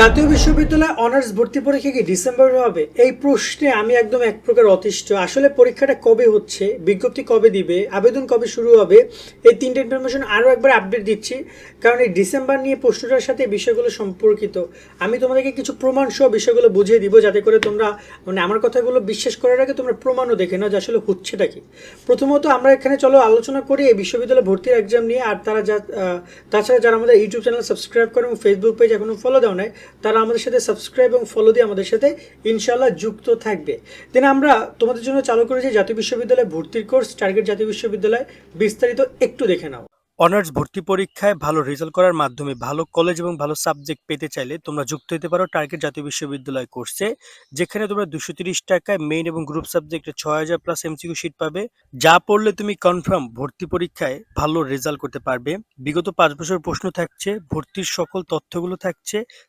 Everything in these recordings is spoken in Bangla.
জাতীয় বিশ্ববিদ্যালয়ে অনার্স ভর্তি পরীক্ষা কি ডিসেম্বরে হবে? এই প্রশ্নে আমি একদম এক প্রকার অতিষ্ঠ। আসলে পরীক্ষাটা কবে হচ্ছে? বিজ্ঞপ্তি কবে দিবে? আবেদন কবে শুরু হবে? এই তিনটে ইনফরমেশন আরও একবার আপডেট দিচ্ছি। কারণ এই ডিসেম্বর নিয়ে প্রশ্নটার সাথে বিষয়গুলো সম্পর্কিত। আমি তোমাদেরকে কিছু প্রমাণ সহ বিষয়গুলো বুঝিয়ে দিব যাতে করে তোমরা মানে আমার কথাগুলো বিশ্বাস করার আগে তোমরা প্রমাণও দেখে নাও যে আসলে হচ্ছেটা কি। প্রথমত আমরা এখানে চলো আলোচনা করি এই বিশ্ববিদ্যালয় ভর্তির এক্সাম নিয়ে। আর তারা যা তাছাড়া যারা আমাদের ইউটিউব চ্যানেল সাবস্ক্রাইব করে এবং ফেসবুক পেজ এখনও ফলো দেওয়া নাই তারা আমাদের সাথে সাবস্ক্রাইব এবং ফলো দিয়ে আমাদের সাথে ইনশাল্লাহ যুক্ত থাকবে। দেন আমরা তোমাদের জন্য চালু করেছি জাতীয় বিশ্ববিদ্যালয় ভর্তির কোর্স টার্গেট জাতীয় বিশ্ববিদ্যালয়। বিস্তারিত একটু দেখে নাও। অনার্স ভর্তি পরীক্ষায় ভালো রেজাল্ট করার মাধ্যমে ভালো কলেজ এবং ভালো সাবজেক্ট পেতে চাইলে তোমরা যুক্ত হতে পারো টার্গেট জাতীয় বিশ্ববিদ্যালয় কোর্সে যেখানে তোমরা দুশো তিরিশ টাকায় মেইন এবং গ্রুপ সাবজেক্টে ছয় হাজার প্লাস এমসিকিউ শিট পাবে। যা পড়লে তুমি কনফার্ম ভর্তি পরীক্ষায় ভালো রেজাল্ট করতে পারবে। বিগত পাঁচ বছর প্রশ্ন থাকছে, ভর্তির সকল তথ্যগুলো থাকছে।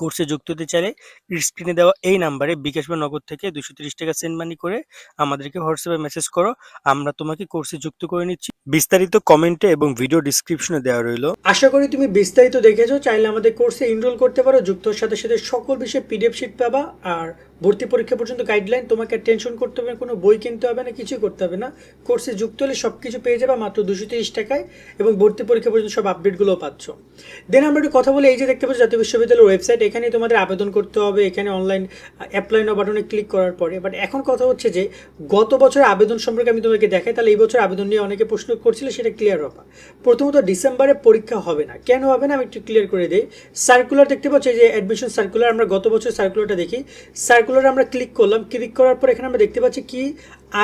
কোর্সে যুক্ত হতে চাইলে স্ক্রিনে দেওয়া এই নাম্বারে বিকাশ বা নগদ থেকে দুশো তিরিশ টাকা সেন্ড মানি করে আমাদেরকে হোয়াটসঅ্যাপে মেসেজ করো। আমরা তোমাকে কোর্সে যুক্ত করে নিচ্ছি। বিস্তারিত কমেন্টে এবং ভিডিও ডিসক্রিপশনে দেওয়া রইল। আশা করি তুমি বিস্তারিত দেখেছ। চাইলে আমাদের কোর্সে ইনরোল করতে পারো। যুক্তর সাথে সাথে সকল বিষয়ে পিডিএফ শিট পাবা। আর ভর্তি পরীক্ষা পর্যন্ত গাইডলাইন তোমাকে টেনশন করতে হবে কোনো বই কিনতে হবে না কিছু করতে হবে না। কোর্সে যুক্ত হলে সব কিছু পেয়ে যাবে, মাত্র দুশো তিরিশ টাকায়, এবং ভর্তি পরীক্ষা পর্যন্ত সব আপডেটগুলোও পাচ্ছ। দেন আমরা একটু কথা বলে, এই যে দেখতে পাচ্ছ জাতীয় বিশ্ববিদ্যালয়ের ওয়েবসাইট এখানে তোমাদের আবেদন করতে হবে, এখানে অনলাইন অ্যাপ্লাই নাও বাটনে ক্লিক করার পরে। বাট এখন কথা হচ্ছে যে, গত বছর আবেদন সম্পর্কে আমি তোমাকে দেখাই, তাহলে এই বছর আবেদন নিয়ে অনেকে প্রশ্ন করছিল, সেটা ক্লিয়ার হবে। প্রথমত ডিসেম্বরে পরীক্ষা হবে না। কেন হবে না? আমি একটু ক্লিয়ার করে দিই। সার্কুলার দেখতে পাচ্ছি যে অ্যাডমিশন সার্কুলার আমরা গত বছর সার্কুলারটা দেখি। সার্কুলার আমরা ক্লিক করলাম ক্লিক করার পর এখানে আমরা দেখতে পাচ্ছি কি?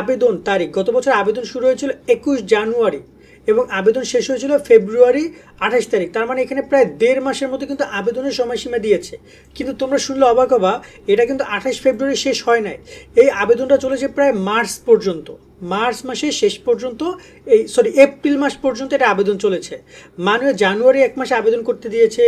আবেদন তারিখ। গত বছর আবেদন শুরু হয়েছিল একুশ জানুয়ারি এবং আবেদন শেষ হয়েছিল ফেব্রুয়ারি আঠাশ তারিখ। তার মানে এখানে প্রায় দেড় মাসের মতো কিন্তু আবেদনের সময়সীমা দিয়েছে। কিন্তু তোমরা শুনলে অবাক হবা, এটা কিন্তু আঠাশ ফেব্রুয়ারি শেষ হয় নাই। এই আবেদনটা চলেছে প্রায় মার্চ পর্যন্ত। মার্চ মাসের শেষ পর্যন্ত এই সরি এপ্রিল মাস পর্যন্ত এটা আবেদন চলেছে। মানে জানুয়ারি এক মাসে আবেদন করতে দিয়েছে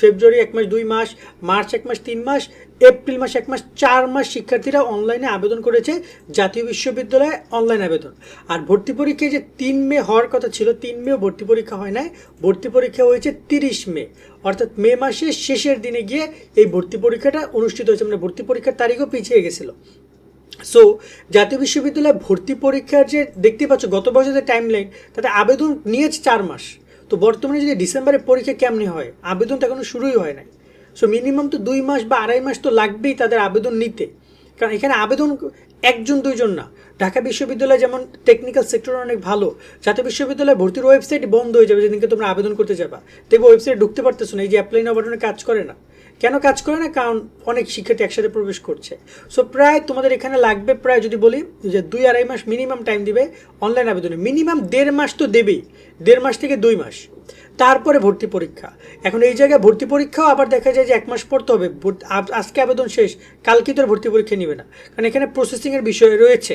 ফেব্রুয়ারি এক মাস, দুই মাস, মার্চ এক মাস, তিন মাস, এপ্রিল মাস এক মাস, চার মাস শিক্ষার্থীরা অনলাইনে আবেদন করেছে, জাতীয় বিশ্ববিদ্যালয়ে অনলাইন আবেদন। আর ভর্তি পরীক্ষায় যে তিন মে হওয়ার কথা ছিল, তিন মেও ভর্তি পরীক্ষা হয় নাই, ভর্তি পরীক্ষা হয়েছে তিরিশ মে। অর্থাৎ মে মাসের শেষের দিনে গিয়ে এই ভর্তি পরীক্ষাটা অনুষ্ঠিত হয়েছে মানে ভর্তি পরীক্ষার তারিখও পিছিয়ে গেছিল। সো জাতীয় বিশ্ববিদ্যালয়ে ভর্তি পরীক্ষার যে দেখতে পাচ্ছ, গত বছরের টাইম লাইন তাতে আবেদন নিয়েছে চার মাস। তো বর্তমানে যদি ডিসেম্বরে পরীক্ষা কেমনি হয়? আবেদন তো এখনও শুরুই হয় নাই। সো মিনিমাম তো দুই মাস বা আড়াই মাস তো লাগবেই তাদের আবেদন নিতে। কারণ এখানে আবেদন একজন, দুইজন না। ঢাকা বিশ্ববিদ্যালয় যেমন টেকনিক্যাল সেক্টর অনেক ভালো, জাতীয় বিশ্ববিদ্যালয়ে ভর্তির ওয়েবসাইট বন্ধ হয়ে যাবে যেদিনকে তোমরা আবেদন করতে যাবা। দেখবে ওয়েবসাইট ঢুকতে পারতেছো না, এই যে অ্যাপ্লাই নেওয়া বাটনে কাজ করে না। কেন কাজ করে না? কারণ অনেক শিক্ষার্থী একসাথে প্রবেশ করছে। সো প্রায় তোমাদের এখানে লাগবে, প্রায় যদি বলি, যে দুই আড়াই মাস মিনিমাম টাইম দিবে অনলাইন আবেদনে। মিনিমাম দেড় মাস তো দেবেই, দেড় মাস থেকে দুই মাস। তারপরে ভর্তি পরীক্ষা। এখন এই জায়গায় ভর্তি পরীক্ষাও আবার দেখা যায় যে এক মাস পড়তে হবে। আজকে আবেদন শেষ, কালকে তোর ভর্তি পরীক্ষা নেবে না। কারণ এখানে প্রসেসিংয়ের বিষয় রয়েছে।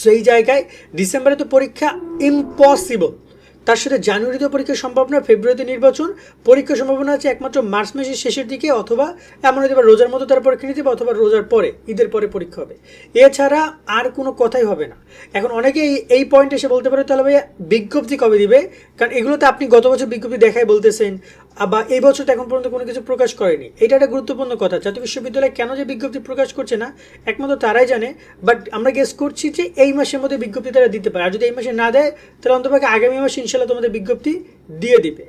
সো এই জায়গায় ডিসেম্বরে তো পরীক্ষা ইম্পসিবল তার সাথে জানুয়ারিতে পরীক্ষার সম্ভাবনা, ফেব্রুয়ারিতে নির্বাচন, পরীক্ষার সম্ভাবনা আছে একমাত্র মার্চ মাসের শেষের দিকে, অথবা এমন হতে পারে রোজার মতো তার পরীক্ষা নিতে অথবা রোজার পরে, ঈদের পরে পরীক্ষা হবে। এছাড়া আর কোনো কথাই হবে না। এখন অনেকে এই- পয়েন্টে এসে বলতে পারে, তাহলে ভাইয়া বিজ্ঞপ্তি কবে দিবে? কারণ এগুলোতে আপনি গত বছর বিজ্ঞপ্তি দেখায় বলতেছেন বা এই বছর এখন পর্যন্ত কোনো কিছু প্রকাশ করেনি। এটা একটা গুরুত্বপূর্ণ কথা। জাতীয় বিশ্ববিদ্যালয় কেন যে বিজ্ঞপ্তি প্রকাশ করছে না, একমাত্র তারাই জানে বাট আমরা গেস করছি যে এই মাসের মধ্যে বিজ্ঞপ্তি তারা দিতে পারে। আর যদি এই মাসে না দেয়, তাহলে অন্তপক্ষে আগামী মাসে ইনশাল্লাহ তোমাদের বিজ্ঞপ্তি দিয়ে দিবে।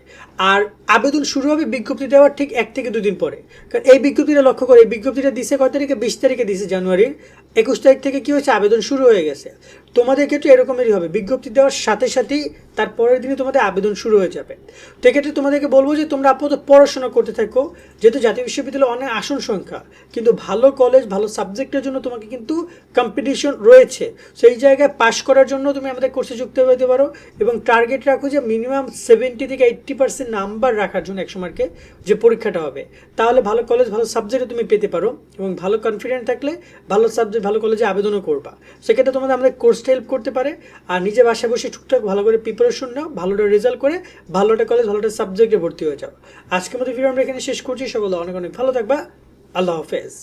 আর আবেদন শুরু হবে বিজ্ঞপ্তি দেওয়ার ঠিক এক থেকে দুদিন পরে। কারণ এই বিজ্ঞপ্তিটা লক্ষ্য করে, এই বিজ্ঞপ্তিটা দিছে কয় তারিখে? বিশ তারিখে দিছে জানুয়ারির একুশ তারিখ থেকে কী হয়েছে? আবেদন শুরু হয়ে গেছে। তোমাদের ক্ষেত্রে এরকমেরই হবে। বিজ্ঞপ্তি দেওয়ার সাথে সাথেই তার পরের দিনে তোমাদের আবেদন শুরু হয়ে যাবে। তো এক্ষেত্রে তোমাদেরকে বলব যে তোমরা আপাতত পড়াশোনা করতে থাকো, যেহেতু জাতীয় বিশ্ববিদ্যালয়ে অনেক আসন সংখ্যা। কিন্তু ভালো কলেজ ভালো সাবজেক্টের জন্য তোমাকে কিন্তু কম্পিটিশন রয়েছে। সেই জায়গায় পাশ করার জন্য তুমি আমাদের কোর্সে যুক্ত হতে পারো এবং টার্গেট রাখো যে মিনিমাম সেভেন্টি থেকে এইট্টি পার্সেন্ট নাম্বার রাখার জন্য একশো মার্কে যে পরীক্ষাটা হবে, তাহলে ভালো কলেজ ভালো সাবজেক্টে তুমি পেতে পারো এবং ভালো কনফিডেন্ট থাকলে ভালো সাবজেক্ট ভালো কলেজে আবেদনও করবা। সেক্ষেত্রে তোমাদের আমাদের কোর্সটা হেল্প করতে পারে। আর নিজে বাসায় বসে টুকটাক ভালো করে প্রিপারেশন নাও, ভালোটা রেজাল্ট করে ভালোটা কলেজ ভালোটা সাবজেক্টে ভর্তি হয়ে যাও। আজকের মতো ভিডিও আমরা এখানে শেষ করছি। সকলে অনেক অনেক ভালো থাকবা। আল্লাহ হাফেজ।